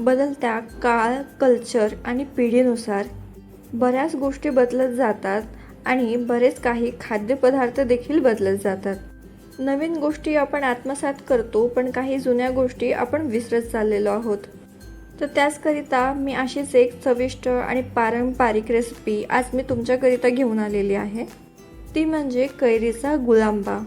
बदलत्या काळ कल्चर आणि पिढीनुसार बऱ्याच गोष्टी बदलत जातात आणि बरेच काही खाद्यपदार्थ देखील बदलत जातात. नवीन गोष्टी आपण आत्मसात करतो पण काही जुन्या गोष्टी आपण विसरत चाललेलो आहोत. तर त्याचकरिता मी अशीच एक चविष्ट आणि पारंपरिक रेसिपी आज मी तुमच्याकरिता घेऊन आलेली आहे. ती म्हणजे कैरीचा गुलांबा.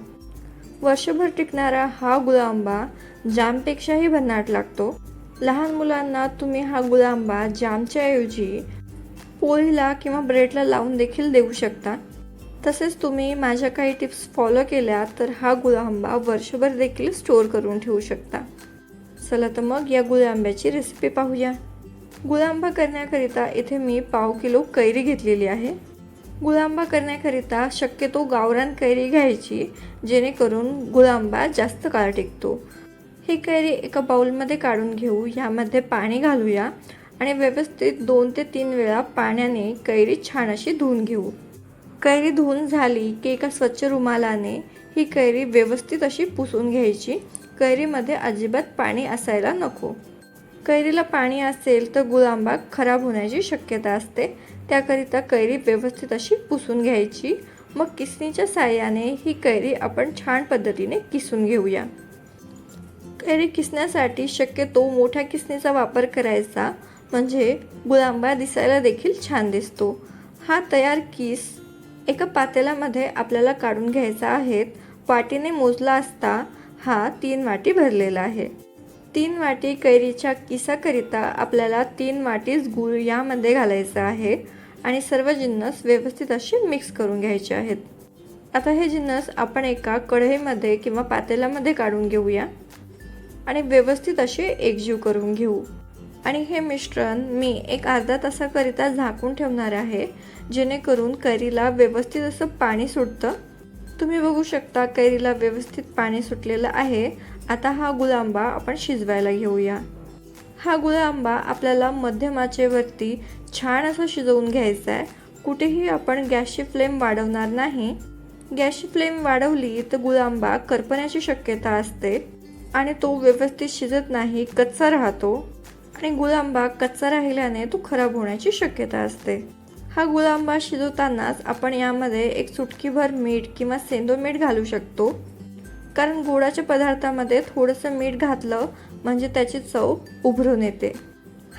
वर्षभर टिकणारा हा गुलांबा जामपेक्षाही भन्नाट लागतो. लहान मुलांना तुम्ही हा गुलांबा जामच्या ऐवजी पोळीला किंवा ब्रेडला लावून देखील देऊ शकता. तसेच तुम्ही माझ्या काही टिप्स फॉलो केल्या तर हा गुलांबा वर्षभर देखील स्टोअर करून ठेवू शकता. चला तर मग या गुलांब्याची रेसिपी पाहूया. गुलांबा करण्याकरिता इथे मी पाव किलो कैरी घेतलेली आहे. गुलांबा करण्याकरिता शक्यतो गावरान कैरी घ्यायची जेणेकरून गुलांबा जास्त काळ टिकतो. ही कैरी एका बाउलमध्ये काढून घेऊ. यामध्ये पाणी घालूया आणि व्यवस्थित दोन ते तीन वेळा पाण्याने कैरी छान अशी धुवून घेऊ. कैरी धुवून झाली की एका स्वच्छ रुमालाने ही कैरी व्यवस्थित अशी पुसून घ्यायची. कैरीमध्ये अजिबात पाणी असायला नको. कैरीला पाणी असेल तर गुलांबा खराब होण्याची शक्यता असते. त्याकरिता कैरी व्यवस्थित अशी पुसून घ्यायची. मग किसणीच्या साह्याने ही कैरी आपण छान पद्धतीने किसून घेऊया. कैरी किसण्यासाठी शक्यतो मोठ्या किसणीचा वापर करायचा म्हणजे गुलांबा दिसायला देखील छान दिसतो. हा तयार किस एका पातेल्यामध्ये आपल्याला काढून घ्यायचा आहेत वाटीने मोजला असता हा तीन वाटी भरलेला आहे. तीन वाटी कैरीच्या किसाकरिता आपल्याला तीन वाटीच गूळ यामध्ये घालायचं आहे आणि सर्व जिन्नस व्यवस्थित असे मिक्स करून घ्यायचे आहेत. आता हे जिन्नस आपण एका कढईमध्ये किंवा पातेल्यामध्ये काढून घेऊया. आणि व्यवस्थित असे एकजीव करून घेऊ. आणि हे मिश्रण मी एक अर्धा तासाकरिता झाकून ठेवणार आहे जेणेकरून कैरीला व्यवस्थित असं पाणी सुटतं. तुम्ही बघू शकता कैरीला व्यवस्थित पाणी सुटलेलं आहे. आता हा गुलांबा आपण शिजवायला घेऊया. हा गुलांबा आपल्याला मध्यम आचेवरती छान असं शिजवून घ्यायचा आहे कुठेही आपण गॅसची फ्लेम वाढवणार नाही. गॅसची फ्लेम वाढवली तर गुलांबा करपण्याची शक्यता असते. आणि तो व्यवस्थित शिजत नाही कच्चा राहतो. आणि गुलांबा कच्चा राहिल्याने तो खराब होण्याची शक्यता असते. हा गुलांबा शिजवतानाच आपण यामध्ये एक चुटकीभर मीठ किंवा सेंदो मीठ घालू शकतो. कारण गोडाच्या पदार्थामध्ये थोडंसं मीठ घातलं म्हणजे त्याची चव उभरून येते.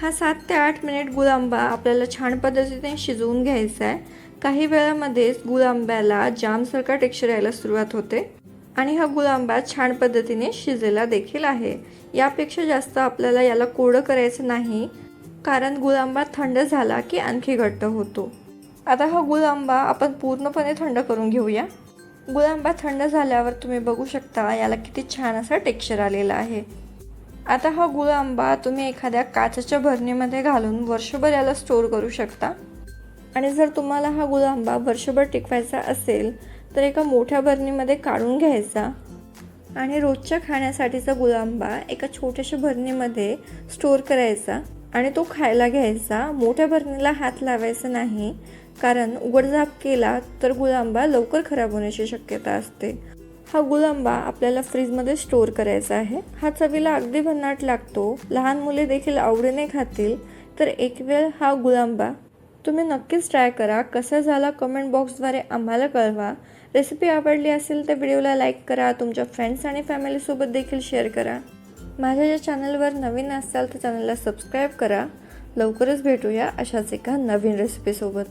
हा सात ते आठ मिनिट गुलांबा आपल्याला छान पद्धतीने शिजवून घ्यायचा आहे. काही वेळामध्येच गुलांब्याला जामसारखा टेक्स्चर यायला सुरुवात होते. आणि हा गुलांबा छान पद्धतीने शिजलेला देखील आहे. यापेक्षा जास्त आपल्याला याला कोरडं करायचं नाही कारण गुलांबा थंड झाला की आणखी घट्ट होतो. आता हा गुलांबा आपण पूर्णपणे थंड करून घेऊया. गुलांबा थंड झाल्यावर तुम्ही बघू शकता याला किती छान असा टेक्स्चर आलेला आहे. आता हा गुळांबा तुम्ही एखाद्या काचेच्या भरणीमध्ये घालून वर्षभर याला स्टोअर करू शकता. आणि जर तुम्हाला हा गुलांबा वर्षभर टिकवायचा असेल तर एका मोठ्या भरणीमध्ये काढून घ्यायचा. आणि रोजच्या खाण्यासाठीचा गुलांबा एका छोट्याशा भरणीमध्ये स्टोअर करायचा. आणि तो खायला घ्यायचा. मोठ्या भरणीला हात लावायचा नाही. कारण उघडझाप केला तर गुलांबा लवकर खराब होण्याची शक्यता असते. हा गुलांबा आपल्याला फ्रीजमध्ये स्टोअर करायचा आहे. हा चवीला अगदी भन्नाट लागतो. लहान मुले देखील आवडीने खातील. तर एक वेळ हा गुलांबा तुम्ही नक्कीच ट्राय करा. कसा झाला कमेंट बॉक्सद्वारे आम्हाला कळवा. रेसिपी आवडली असेल तर व्हिडिओला लाईक करा. तुमच्या फ्रेंड्स आणि फॅमिलीसोबत देखील शेअर करा. माझ्या ज्या चॅनलवर नवीन असाल तर चॅनलला सबस्क्राईब करा. लवकरच भेटूया अशाच एका नवीन रेसिपीसोबत